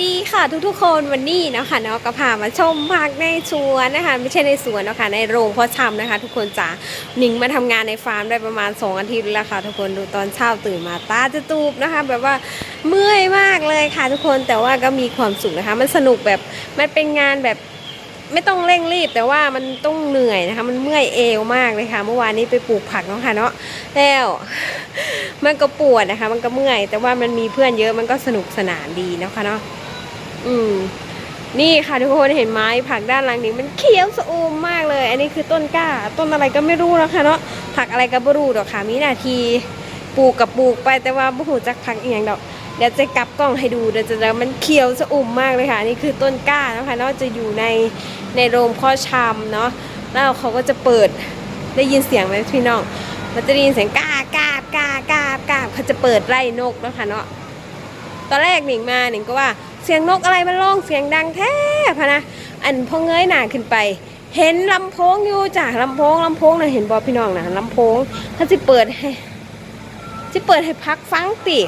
ดีค่ะทุกๆคนวันนี้นะคะเนาะก็พามาชมผักในสวนนะคะไม่ใช่ในสวนนะคะในโรงเพาะชำนะคะ ทุกคนจ๋าหนิงมาทำงานในฟาร์มได้ประมาณ 2 อาทิตย์แล้วค่ะ ทุกคนดูตอนเช้าตื่นมาตาจะตูบนะคะ แบบว่าเมื่อยมากเลยค่ะ ทุกคนแต่ว่าก็มีความสุขนะคะ มันสนุกแบบมันเป็นงานแบบไม่ต้องเร่งรีบแต่ว่ามันต้องเหนื่อยนะคะ มันเมื่อยเอวมากเลยค่ะ เมื่อวานนี้ไปปลูกผักเนาะค่ะเนาะแล้วมันก็ปวดนะคะ มันก็เมื่อย แต่ว่ามันมีเพื่อนเยอะมันก็สนุกสนานดีนะคะเนาะ อืมนี่ค่ะทุกคนเห็นไหมผักด้านหลังนี้มันเขียวสะอูมมากเลย อันนี้คือต้นกล้า ต้นอะไรก็ไม่รู้นะคะเนาะผักอะไรก็ไม่รู้ดอกค่ะมีหน้าทีปลูกกับปลูกไปแต่ว่าบ่หูจักผักอีกอย่างดอกเดี๋ยวจะกลับกล้องให้ดูเดี๋ยวจะแล้วมันเขียวสะอุ่มมากเลยค่ะนี่คือต้นกล้านะคะนาะจะอยู่ในในโรงเพาะชำเนาะแล้วเขาก็จะเปิดได้ยินเสียงไหมพี่น้อง มันจะได้ยินเสียงกากากากากาเขาจะเปิดไล่นกนะคะเนาะตอนแรกหนิงมาหนิงก็ว่า เสียงนกอะไรมันร้องเสียงดังแท้พะนะอันพอเงยหน้าขึ้นไป เห็นลำโพงอยู่จ้ะลำโพงลำโพงนะเห็นบอพี่น้องนะลำโพงเขาจะเปิดให้จะเปิดให้พักฟังติ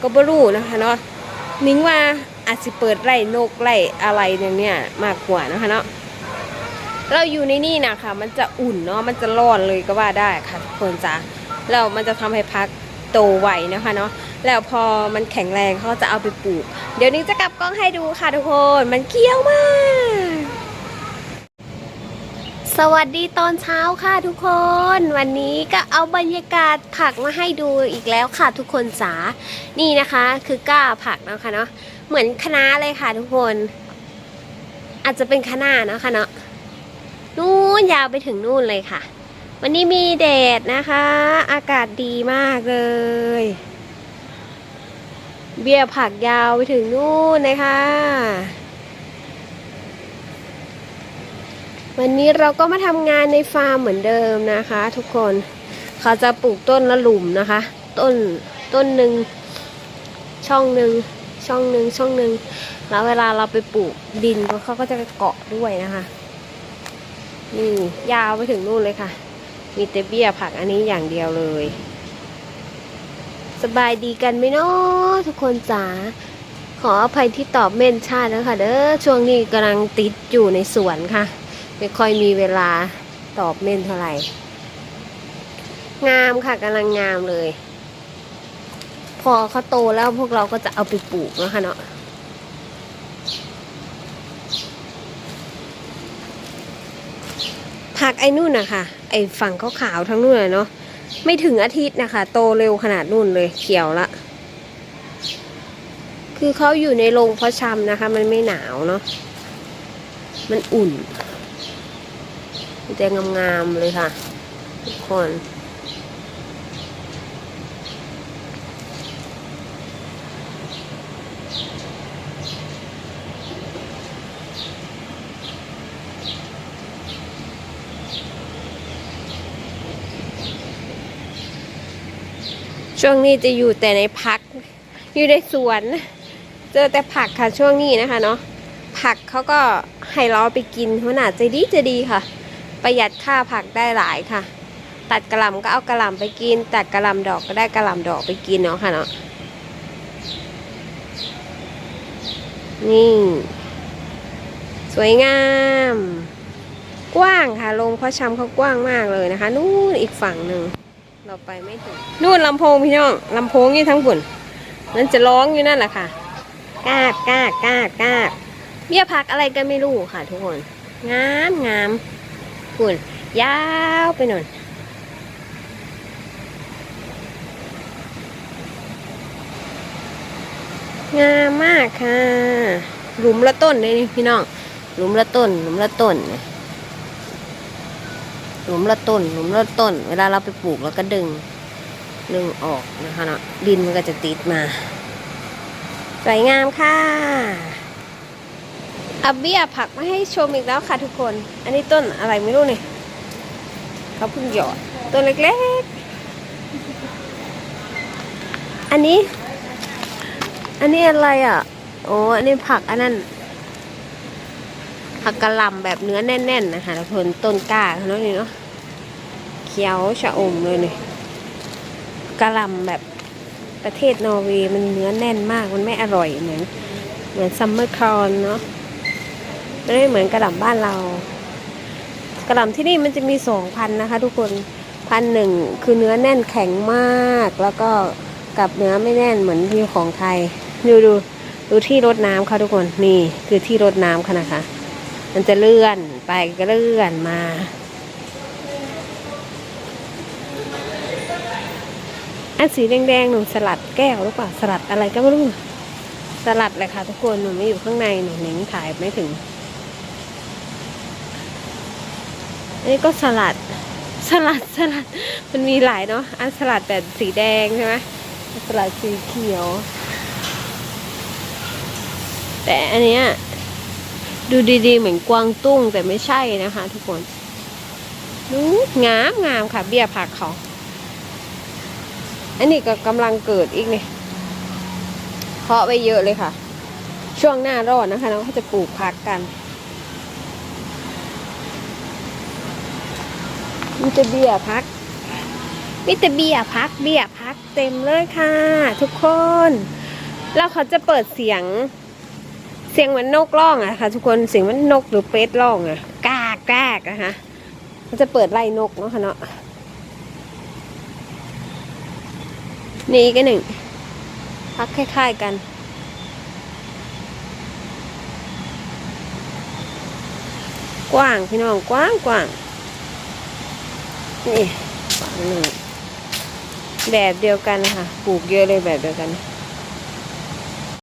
ก็บรู้นะคะเนาะนิงว่าอาจจะเปิดไล่นกไล่อะไรอย่างเนี้ยมากกว่านะคะเนาะเราอยู่ในนี่นะคะมันจะอุ่นเนาะมันจะร้อนเลยก็ว่าได้ค่ะทุกคนจ้ะแล้วมันจะทำให้พักโตไวนะคะเนาะ แล้วพอมันแข็งแรงเขาจะเอาไปปลูก เดี๋ยวนี้จะกลับกล้องให้ดูค่ะทุกคน มันเคี้ยวมาก สวัสดีตอนเช้าค่ะทุกคน วันนี้ก็เอาบรรยากาศผักมาให้ดูอีกแล้วค่ะทุกคนจ๋า นี่นะคะคือก้าผักนะคะเนาะ เหมือนคะน้าเลยค่ะทุกคน อาจจะเป็นคะน้าเนาะค่ะเนาะ นู่นยาวไปถึงนู่นเลยค่ะวันนี้มีแดดนะคะ อากาศดีมากเลย เบี้ยผักยาวไปถึงนู่นเลยค่ะวันนี้เราก็มาทำงานในฟาร์มเหมือนเดิมนะคะ ทุกคนเขาจะปลูกต้นละหลุมนะคะ ต้นต้นหนึ่งช่องหนึ่งช่องหนึ่งช่องหนึ่งแล้วเวลาเราไปปลูกดินเขาก็จะเกาะด้วยนะคะนี่ยาวไปถึงนู่นเลยค่ะ มีแต่เบี้ยผักอันนี้อย่างเดียวเลย สบายดีกันไหมเนาะทุกคนจ๋าขออภัยที่ตอบเม่นชาตินะคะเด้อช่วงนี้กำลังติดอยู่ในสวนค่ะ ไม่ค่อยมีเวลาตอบเม่นเท่าไหร่ งามค่ะกำลังงามเลย พอเขาโตแล้วพวกเราก็จะเอาไปปลูกนะคะเนาะผักไอ้นู่นนะคะไอ้ฝั่งขาวๆทั้งนู่นเนาะ ไม่ถึงอาทิตย์นะคะ โตเร็วขนาดนู่นเลยเขียวละ คือเขาอยู่ในโรงเพาะชำนะคะ มันไม่หนาวเนาะมันอุ่นแต่งามๆเลยค่ะ ทุกคน ช่วงนี้จะอยู่แต่ในพัก อยู่ในสวน เจอแต่ผักค่ะช่วงนี้นะคะเนาะผักเขาก็ให้เราเอาไปกินหัวหน้าใจดีจะดีค่ะ ประหยัดค่าผักได้หลายค่ะ ตัดกระหล่ำก็เอากระหล่ำไปกิน ตัดกระหล่ำดอกก็ได้กระหล่ำดอกไปกินเนาะค่ะเนาะนี่ สวยงาม กว้างค่ะโรงเพาะชำเขากว้างมากเลยนะคะ นู่นอีกฝั่งหนึ่ง เราไปไม่ถึงนู่นลำโพงพี่น้องลำโพงนี่ทั้งบุญมันจะร้องอยู่นั่นแหละค่ะกากกากกากกากเบี้ยพักอะไรก็ไม่รู้ค่ะ ทุกคนงามงามบุญยาวไปหน่อยงามมากค่ะ หลุมละต้นเลยพี่น้อง หลุมละต้น หลุมละต้นเนี่ย หลุมละต้นหลุมละต้น เวลาเราไปปลูกเราก็ดึง ดึงออกนะคะเนาะดินมันก็จะติดมา สวยงามค่ะอับเบียผักมาให้ชมอีกแล้วค่ะทุกคน อันนี้ต้นอะไรไม่รู้นี่เขาเพิ่งหยอดต้นเล็กๆ อันนี้ อันนี้อะไรอะ โอ้อันนี้ผักอันนั้น ผักกะหล่ำแบบเนื้อแน่นๆนะคะทุกคนต้นกล้าเขาเนาะนี่เนาะเขียวชะอมเลยนี่กะหล่ำแบบประเทศนอร์เวย์มันเนื้อแน่นมากมันไม่อร่อยเหมือนเหมือนซัมเมอร์คอนเนาะไม่ได้เหมือนกระหล่ำบ้านเรา กระหล่ำที่นี่มันจะมีสองพันนะคะ ทุกคนพันหนึ่งคือเนื้อแน่นแข็งมาก แล้วก็กับเนื้อไม่แน่นเหมือนที่ของไทย ดูดูดูที่รดน้ำค่ะทุกคนนี่คือที่รดน้ำค่ะนะคะ มันจะเลื่อนไปก็เลื่อนมา อันสีแดงๆหนูสลัดแก้วหรือเปล่าสลัดอะไรก็ไม่รู้สลัดเลยค่ะทุกคนหนูไม่อยู่ข้างในหนูหนิงถ่ายไม่ถึงอันนี้ก็สลัดสลัดสลัดมันมีหลายเนาะอันสลัดแบบสีแดงใช่ไหมสลัดสีเขียว แต่อันเนี้ย ดูดีๆ เหมือนกวางตุ้งแต่ไม่ใช่นะคะ ทุกคนดูงามงามค่ะ เบี้ยผักเขาอันนี้ก็กำลังเกิดอีกเนี่ยเพาะไปเยอะเลยค่ะ ช่วงหน้าร้อนนะคะน้องเขาจะปลูกผักกัน มีแต่เบี้ยพัก มีแต่เบี้ยพัก เบี้ยพักเต็มเลยค่ะ ทุกคนแล้วเขาจะเปิดเสียง เสียงเหมือนนกร้องอะค่ะ ทุกคนเสียงเหมันนกหรือเป็ดร้องอะกากกากนะคะเขาจะเปิดไล่นกเนาะค่ะเนาะนี่ก็หนึ่งพักคล้ายๆกันกว้างพี่น้องกว้างกว้างนี่กว้างหนึ่งแบบเดียวกันนะคะปลูกเยอะเลยแบบเดียวกัน